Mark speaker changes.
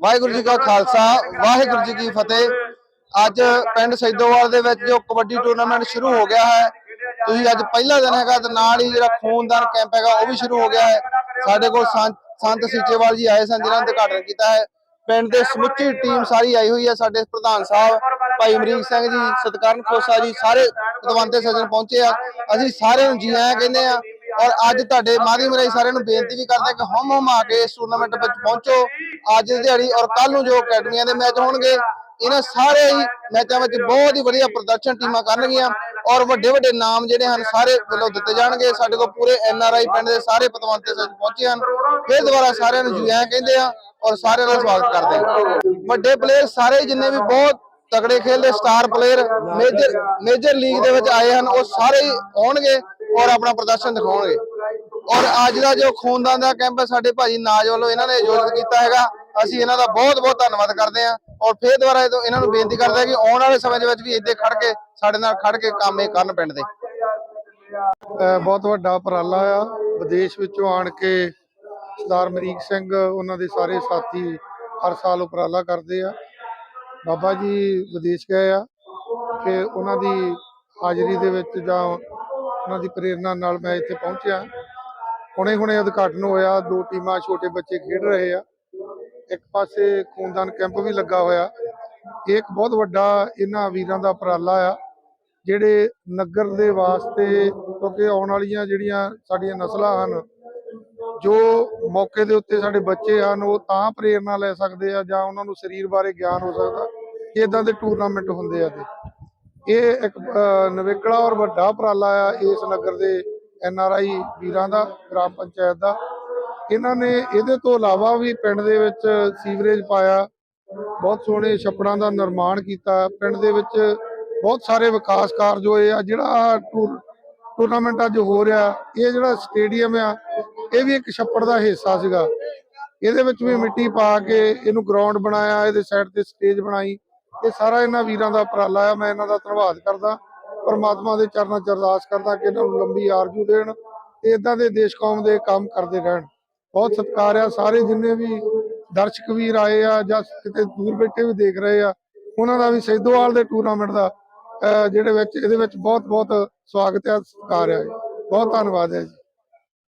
Speaker 1: ਵਾਹਿਗੁਰੂ ਜੀ ਕਾ ਖਾਲਸਾ, ਵਾਹਿਗੁਰੂ ਜੀ ਕੀ ਫਤਿਹ। ਅੱਜ ਪਿੰਡ ਸੈਦੋਵਾਲ ਦੇ ਵਿੱਚ ਜੋ ਕਬੱਡੀ ਟੂਰਨਾਮੈਂਟ ਸ਼ੁਰੂ ਹੋ ਗਿਆ ਹੈ, ਤੁਸੀਂ ਅੱਜ ਪਹਿਲਾ ਦਿਨ ਹੈਗਾ ਤੇ ਨਾਲ ਹੀ ਜਿਹੜਾ ਖੂਨਦਾਨ ਕੈਂਪ ਹੈਗਾ, ਉਹ ਵੀ ਸ਼ੁਰੂ ਹੋ ਗਿਆ ਹੈ। ਸਾਡੇ ਕੋਲ ਸੰਤ ਸੰਤ ਸੀਚੇਵਾਲ ਜੀ ਆਏ ਸਨ, ਜਿਨ੍ਹਾਂ ਨੇ ਉਦਘਾਟਨ ਕੀਤਾ ਹੈ। ਪਿੰਡ ਦੇ ਸਮੁੱਚੀ ਟੀਮ ਸਾਰੀ ਆਈ ਹੋਈ ਹੈ, ਸਾਡੇ ਪ੍ਰਧਾਨ ਸਾਹਿਬ, ਭਾਈ ਅਮਰੀਕ ਸਿੰਘ ਜੀ, ਸਤਕਰਨ ਖੋਸਾ ਜੀ, ਸਾਰੇ ਪਤਵੰਤੇ ਸੱਜਣ ਪਹੁੰਚੇ ਆ। ਅਸੀਂ ਸਾਰਿਆਂ ਨੂੰ ਜੀ ਆਇਆਂ ਕਹਿੰਦੇ ਆ ਔਰ ਅੱਜ ਤੁਹਾਡੇ ਮਾਧਿਅਮ ਰਾਹੀਂ ਸਾਰਿਆਂ ਨੂੰ ਬੇਨਤੀ ਵੀ ਕਰਦੇ ਕਿ ਹਮ ਹਮ ਆ ਕੇ ਇਸ ਟੂਰਨਾਮੈਂਟ ਵਿੱਚ ਪਹੁੰਚੋ। ਅੱਜ ਦੀ ਦਿਹਾੜੀ ਔਰ ਕੱਲ ਨੂੰ ਜੋ ਅਕੈਡਮੀਆਂ ਦੇ ਮੈਚ ਹੋਣਗੇ, ਇਹਨਾਂ ਸਾਰੇ ਹੀ ਮੈਚਾਂ ਵਿੱਚ ਬਹੁਤ ਹੀ ਵਧੀਆ ਪ੍ਰਦਰਸ਼ਨ ਟੀਮਾਂ ਕਰਨਗੀਆਂ ਔਰ ਵੱਡੇ ਵੱਡੇ ਨਾਮ ਜਿਹੜੇ ਹਨ, ਸਾਰੇ ਵੱਲੋਂ ਦਿੱਤੇ ਜਾਣਗੇ। ਸਾਡੇ ਕੋਲ ਪੂਰੇ ਐਨ ਆਰ ਆਈ ਪਿੰਡ ਦੇ ਸਾਰੇ ਪਤਵੰਤੇ ਸੱਜਣ ਪਹੁੰਚੇ ਹਨ। ਫਿਰ ਦੁਬਾਰਾ ਸਾਰਿਆਂ ਨੂੰ ਜੀ ਆਇਆਂ ਕਹਿੰਦੇ ਆ ਔਰ ਸਾਰਿਆਂ ਦਾ ਸਵਾਗਤ ਕਰਦੇ ਹਾਂ। ਵੱਡੇ ਪਲੇਅਰ ਸਾਰੇ ਜਿੰਨੇ ਵੀ ਬਹੁਤ ਤਗੜੇ ਖੇਲਦੇ star player major major league ਦੇ ਵਿੱਚ ਆਏ ਹਨ, ਉਹ ਸਾਰੇ ਹੀ ਆਉਣਗੇ। ਔਰ ਆਪਣਾ ਪ੍ਰਦਰਸ਼ਨ ਦਿਖਾਉਣਗੇ। ਔਰ ਅੱਜ ਦਾ ਜੋ ਖੂਨਦਾਨ ਦਾ ਕੈਂਪ ਸਾਡੇ ਭਾਜੀ ਨਾਜ ਵੱਲੋਂ ਇਹਨਾਂ ਨੇ ਆਯੋਜਿਤ ਕੀਤਾ ਹੈਗਾ। ਅਸੀਂ ਇਹਨਾਂ ਦਾ ਬਹੁਤ ਬਹੁਤ ਧੰਨਵਾਦ ਕਰਦੇ ਹਾਂ। ਔਰ ਫੇਰ ਦੁਬਾਰਾ ਇਹਨਾਂ ਨੂੰ ਬੇਨਤੀ ਕਰਦੇ ਹਾਂ ਕਿ ਆਉਣ ਵਾਲੇ ਸਮੇਂ ਦੇ ਵਿੱਚ ਵੀ ਇੱਥੇ ਖੜ ਕੇ, ਸਾਡੇ ਨਾਲ ਖੜ ਕੇ ਕੰਮ ਇਹ ਕਰਨ ਪਿੰਡ ਦੇ।
Speaker 2: ਬਹੁਤ ਵੱਡਾ ਉਪਰਾਲਾ ਆ। ਵਿਦੇਸ਼ ਵਿੱਚੋਂ ਆਣ ਕੇ ਸਰਦਾਰ ਮਰੀਕ ਸਿੰਘ, ਉਹਨਾਂ ਦੇ ਸਾਰੇ ਸਾਥੀ ਹਰ ਸਾਲ ਉਪਰਾਲਾ ਕਰਦੇ ਆ। ਬਾਬਾ ਜੀ ਵਿਦੇਸ਼ ਗਏ ਆ ਕਿ ਉਹਨਾਂ ਦੀ ਹਾਜ਼ਰੀ ਦੇ ਵਿੱਚ ਜਾਂ ਉਹਨਾਂ ਦੀ ਪ੍ਰੇਰਣਾ ਨਾਲ ਮੈਂ ਇੱਥੇ ਪਹੁੰਚਿਆ। ਹੁਣੇ ਹੁਣੇ ਉਦਘਾਟਨ ਹੋਇਆ। ਦੋ ਟੀਮਾਂ ਛੋਟੇ ਬੱਚੇ ਖੇਡ ਰਹੇ ਆ। ਇੱਕ ਪਾਸੇ ਖੂਨਦਾਨ ਕੈਂਪ ਵੀ ਲੱਗਾ ਹੋਇਆ। ਇਹ ਇੱਕ ਬਹੁਤ ਵੱਡਾ ਇਹਨਾਂ ਵੀਰਾਂ ਦਾ ਉਪਰਾਲਾ ਆ, ਜਿਹੜੇ ਨਗਰ ਦੇ ਵਾਸਤੇ ਕਿਉਂਕਿ ਆਉਣ ਵਾਲੀਆਂ ਜਿਹੜੀਆਂ ਸਾਡੀਆਂ ਨਸਲਾਂ ਹਨ, ਜੋ ਮੌਕੇ ਦੇ ਉੱਤੇ ਸਾਡੇ ਬੱਚੇ ਹਨ, ਉਹ ਤਾਂ ਪ੍ਰੇਰਣਾ ਲੈ ਸਕਦੇ ਆ ਜਾਂ ਉਹਨਾਂ ਨੂੰ ਸਰੀਰ ਬਾਰੇ ਗਿਆਨ ਹੋ ਸਕਦਾ। ਇਦਾਂ ਦੇ ਟੂਰਨਾਮੈਂਟ ਹੁੰਦੇ ਆ ਤੇ ਇਹ ਇੱਕ ਨਵੇਕੜਾ ਔਰ ਵੱਡਾ ਉਪਰਾਲਾ ਆ ਇਸ ਨਗਰ ਦੇ ਐਨ ਆਰ ਆਈ ਵੀਰਾਂ ਦਾ, ਗ੍ਰਾਮ ਪੰਚਾਇਤ ਦਾ। ਇਹਨਾਂ ਨੇ ਇਹਦੇ ਤੋਂ ਇਲਾਵਾ ਵੀ ਪਿੰਡ ਦੇ ਵਿੱਚ ਸੀਵਰੇਜ ਪਾਇਆ, ਬਹੁਤ ਸੋਹਣੇ ਛੱਪੜਾਂ ਦਾ ਨਿਰਮਾਣ ਕੀਤਾ। ਪਿੰਡ ਦੇ ਵਿੱਚ ਬਹੁਤ ਸਾਰੇ ਵਿਕਾਸ ਕਾਰਜ ਹੋਏ ਆ, ਜਿਹੜਾ ਆਹ ਟੂਰ, ਟੂਰਨਾਮੈਂਟ ਅੱਜ ਹੋ ਰਿਹਾ, ਇਹ ਜਿਹੜਾ ਸਟੇਡੀਅਮ ਆ, ਇਹ ਵੀ ਇੱਕ ਛੱਪੜ ਦਾ ਹਿੱਸਾ ਸੀਗਾ। ਇਹਦੇ ਵਿੱਚ ਵੀ ਮਿੱਟੀ ਪਾ ਕੇ ਇਹਨੂੰ ਗਰਾਊਂਡ ਬਣਾਇਆ, ਇਹਦੇ ਸਾਈਡ ਤੇ ਸਟੇਜ ਬਣਾਈ। ਇਹ ਸਾਰਾ ਇਹਨਾਂ ਵੀਰਾਂ ਦਾ ਉਪਰਾਲਾ ਆ, ਮੈਂ ਇਹਨਾਂ ਦਾ ਧੰਨਵਾਦ ਕਰਦਾ, ਪਰਮਾਤਮਾ ਦੇ ਚਰਨਾਂ 'ਚ ਅਰਦਾਸ ਕਰਦਾ ਕਿ ਇਹਨਾਂ ਨੂੰ ਲੰਬੀ ਆਰਜੂ ਦੇਣ, ਤੇ ਇਦਾਂ ਦੇ ਦੇਸ਼ ਕੌਮ ਦੇ ਕੰਮ ਕਰਦੇ ਰਹਿਣ। ਬਹੁਤ ਸਤਿਕਾਰ ਆ, ਸਾਰੇ ਜਿੰਨੇ ਵੀ ਦਰਸ਼ਕ ਵੀਰ ਆਏ ਆ ਜਾਂ ਕਿਤੇ ਦੂਰ ਬੈਠੇ ਵੀ ਦੇਖ ਰਹੇ ਆ, ਉਹਨਾਂ ਦਾ ਵੀ ਸੈਦੋਵਾਲ ਦੇ ਟੂਰਨਾਮੈਂਟ ਦਾ ਜਿਹੜੇ ਵਿੱਚ, ਇਹਦੇ ਵਿੱਚ ਬਹੁਤ ਬਹੁਤ ਸਵਾਗਤ ਹੈ ਸਤਿਕਾਰ ਹੈ ਬਹੁਤ ਧੰਨਵਾਦ ਹੈ ਜੀ।